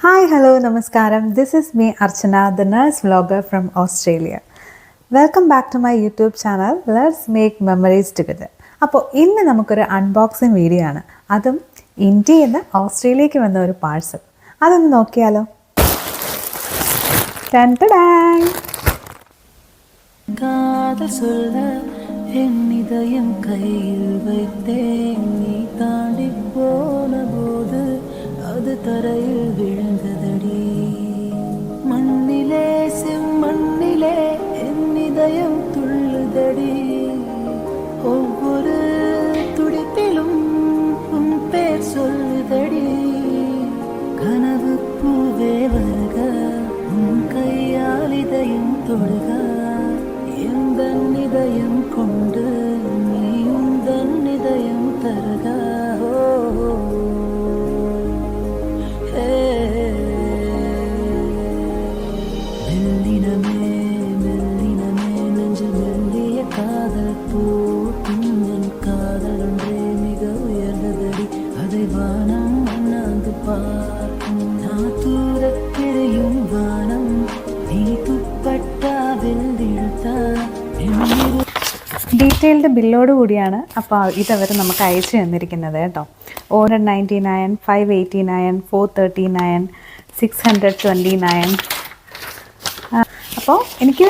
Hi hello നമസ്കാരം this is me Archana the nurse vlogger from Australia welcome back to my YouTube channel let's make memories together അപ്പോൾ ഇന്ന് നമുക്കൊരു unboxing video ആണ് അതും ഇന്ത്യയിൽ നിന്ന് ഓസ്ട്രേലിയക്ക് വന്ന ഒരു പാഴ്സൽ അതൊന്ന് നോക്കിയാലോ Dun, ta-dang! காதல் சொல்ல என் இதயம் கையில் வைத்தேன் நீ தாண்டி போன போது அது தரையில் விழுந்ததடி பூவே வருக உன் கையால் இதயம் தொழுக. எந்த இதயம் கொண்டு நீ உந்தன் இதயம் தருக. மெல்லினமே மெல்லினமே நெஞ்சு மெல்லிய காதல் காதல் ஒன்றே மிக உயர்ந்ததடி. அதை வானம் பார்க்கும் நான் தூ ഡീറ്റെയിൽഡ് ബില്ലോട് കൂടിയാണ് അപ്പോൾ ഇതവർ നമുക്ക് അയച്ചു തന്നിരിക്കുന്നത് കേട്ടോ. ഓരോ ninety nine five eighty nine four thirty nine six hundred twenty nine. അപ്പോൾ എനിക്ക്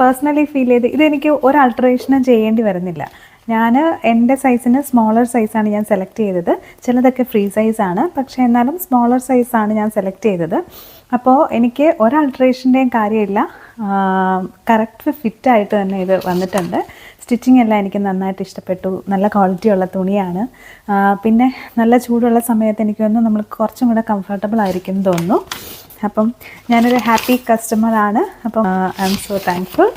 പേഴ്സണലി ഫീൽ ചെയ്ത് ഇതെനിക്ക് ഒരു ആൾട്ടറേഷനും ചെയ്യേണ്ടി വരുന്നില്ല. ഞാൻ എന്റെ സൈസിന് സ്മോളർ സൈസാണ് ഞാൻ സെലക്ട് ചെയ്തത്. ചിലതൊക്കെ ഫ്രീ സൈസാണ്. പക്ഷേ എന്നാലും സ്മോളർ സൈസാണ് ഞാൻ സെലക്ട് ചെയ്തത്. അപ്പോൾ എനിക്ക് ഒരു ആൾട്ടറേഷന്റെയും കാര്യമില്ല. കറക്റ്റ് ഫിറ്റായിട്ട് തന്നെ ഇത് വന്നിട്ടുണ്ട്. സ്റ്റിച്ചിങ് എല്ലാം എനിക്ക് നന്നായിട്ട് ഇഷ്ടപ്പെട്ടു. നല്ല ക്വാളിറ്റി ഉള്ള തുണിയാണ്. പിന്നെ നല്ല ചൂടുള്ള സമയത്ത് എനിക്ക് തോന്നുന്നു നമ്മൾ കുറച്ചും കൂടെ കംഫർട്ടബിൾ ആയിരിക്കും എന്ന് തോന്നുന്നു. അപ്പം ഞാനൊരു ഹാപ്പി കസ്റ്റമറാണ് അപ്പം ഐ എം സോ താങ്ക്ഫുൾ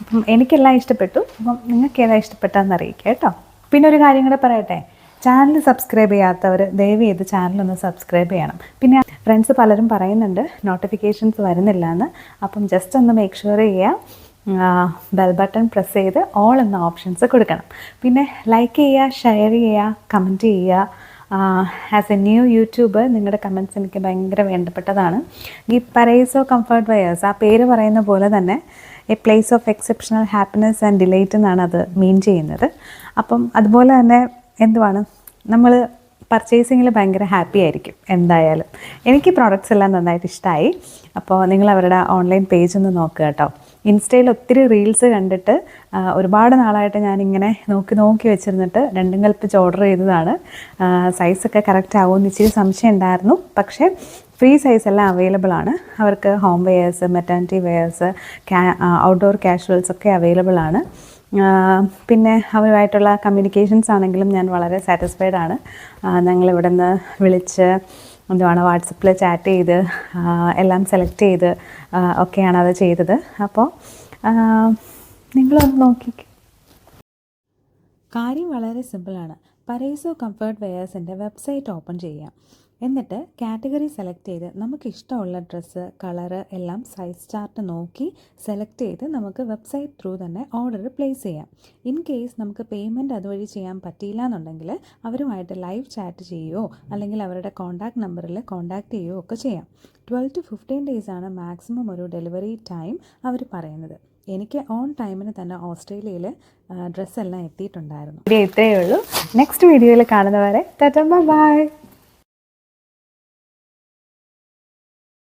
അപ്പം എനിക്കെല്ലാം ഇഷ്ടപ്പെട്ടു. അപ്പം നിങ്ങൾക്ക് ഏതാ ഇഷ്ടപ്പെട്ടതെന്ന് അറിയിക്കുക കേട്ടോ. പിന്നെ ഒരു കാര്യം കൂടെ പറയട്ടെ. ചാനൽ സബ്സ്ക്രൈബ് ചെയ്യാത്തവർ ദയവ് ചെയ്ത് ചാനലൊന്ന് സബ്സ്ക്രൈബ് ചെയ്യണം. പിന്നെ ഫ്രണ്ട്സ് പലരും പറയുന്നുണ്ട് നോട്ടിഫിക്കേഷൻസ് വരുന്നില്ല എന്ന് അപ്പം ജസ്റ്റ് ഒന്ന് മേക്ക് ഷുവർ ചെയ്യുക ബെൽ ബട്ടൺ പ്രസ് ചെയ്ത് ഓൾ എന്ന ഓപ്ഷൻസ് കൊടുക്കണം. പിന്നെ ലൈക്ക് ചെയ്യുക ഷെയർ ചെയ്യുക കമന്റ് ചെയ്യുക. ആസ് എ ന്യൂ യൂട്യൂബർ നിങ്ങളുടെ കമന്റ്സ് എനിക്ക് ഭയങ്കര വേണ്ടപ്പെട്ടതാണ്. ഈ പരൈസോ കംഫർട്ട് വയേഴ്സ് ആ പേര് പറയുന്ന പോലെ തന്നെ a place of exceptional happiness and delight എന്നാണ് അത് മീൻ ചെയ്യുന്നത്. അപ്പം അതുപോലെ തന്നെ എന്തുവാണ്? നമ്മൾ പർച്ചേസിങ്ങിൽ ഭയങ്കര ഹാപ്പി ആയിരിക്കും എന്തായാലും. എനിക്ക് പ്രോഡക്റ്റ്സ് എല്ലാം നന്നായിട്ട് ഇഷ്ടമായി അപ്പോൾ നിങ്ങൾ അവരുടെ ഓൺലൈൻ പേജ് ഒന്ന് നോക്കുക കേട്ടോ. ഇൻസ്റ്റയിൽ ഒത്തിരി റീൽസ് കണ്ടിട്ട് ഒരുപാട് നാളായിട്ട് ഞാനിങ്ങനെ നോക്കി നോക്കി വെച്ചിരുന്നിട്ട് രണ്ടും കൽപ്പിച്ച് ഓർഡർ ചെയ്തതാണ്. സൈസൊക്കെ കറക്റ്റ് ആവുമെന്ന് ഇച്ചിരി സംശയം ഉണ്ടായിരുന്നു. പക്ഷേ ഫ്രീ സൈസ് എല്ലാം അവൈലബിൾ ആണ്. അവർക്ക് home wears maternity wears outdoor casuals ഒക്കെ അവൈലബിൾ ആണ്. പിന്നെ അവരുമായിട്ടുള്ള കമ്മ്യൂണിക്കേഷൻസ് ആണെങ്കിലും ഞാൻ വളരെ സാറ്റിസ്ഫൈഡ് ആണ്. ഞങ്ങൾ ഇവിടെ നിന്ന് വിളിച്ച് എന്തുവാണ് വാട്സപ്പിൽ ചാറ്റ് ചെയ്ത് എല്ലാം സെലക്ട് ചെയ്ത് ഒക്കെയാണ് അത് ചെയ്തത്. അപ്പോൾ നിങ്ങളൊന്ന് നോക്കിക്കേ. കാര്യം വളരെ സിമ്പിളാണ് പരേസോ കംഫർട്ട് വെയേഴ്സിന്റെ വെബ്സൈറ്റ് ഓപ്പൺ ചെയ്യാം. എന്നിട്ട് കാറ്റഗറി സെലക്ട് ചെയ്ത് നമുക്ക് ഇഷ്ടമുള്ള ഡ്രസ്സ് കളറ് എല്ലാം സൈസ് ചാർട്ട് നോക്കി സെലക്ട് ചെയ്ത് നമുക്ക് വെബ്സൈറ്റ് ത്രൂ തന്നെ ഓർഡർ പ്ലേസ് ചെയ്യാം. ഇൻ കേസ് നമുക്ക് പേയ്മെന്റ് അതുവഴി ചെയ്യാൻ പറ്റിയില്ല എന്നുണ്ടെങ്കിൽ അവരുമായിട്ട് ലൈവ് ചാറ്റ് ചെയ്യുകയോ അല്ലെങ്കിൽ അവരുടെ കോൺടാക്ട് നമ്പറിൽ കോൺടാക്ട് ചെയ്യുകയോ ഒക്കെ ചെയ്യാം. ട്വൽവ് ടു ഫിഫ്റ്റീൻ ഡേയ്സ് ആണ് മാക്സിമം ഒരു ഡെലിവറി ടൈം അവർ പറയുന്നത്. എനിക്ക് ഓൺ ടൈമിന് തന്നെ ഓസ്ട്രേലിയയിൽ ഡ്രസ്സെല്ലാം എത്തിയിട്ടുണ്ടായിരുന്നു. ഇത്രയേ ഉള്ളൂ. നെക്സ്റ്റ് വീഡിയോയിൽ കാണുന്നവരെ ബൈ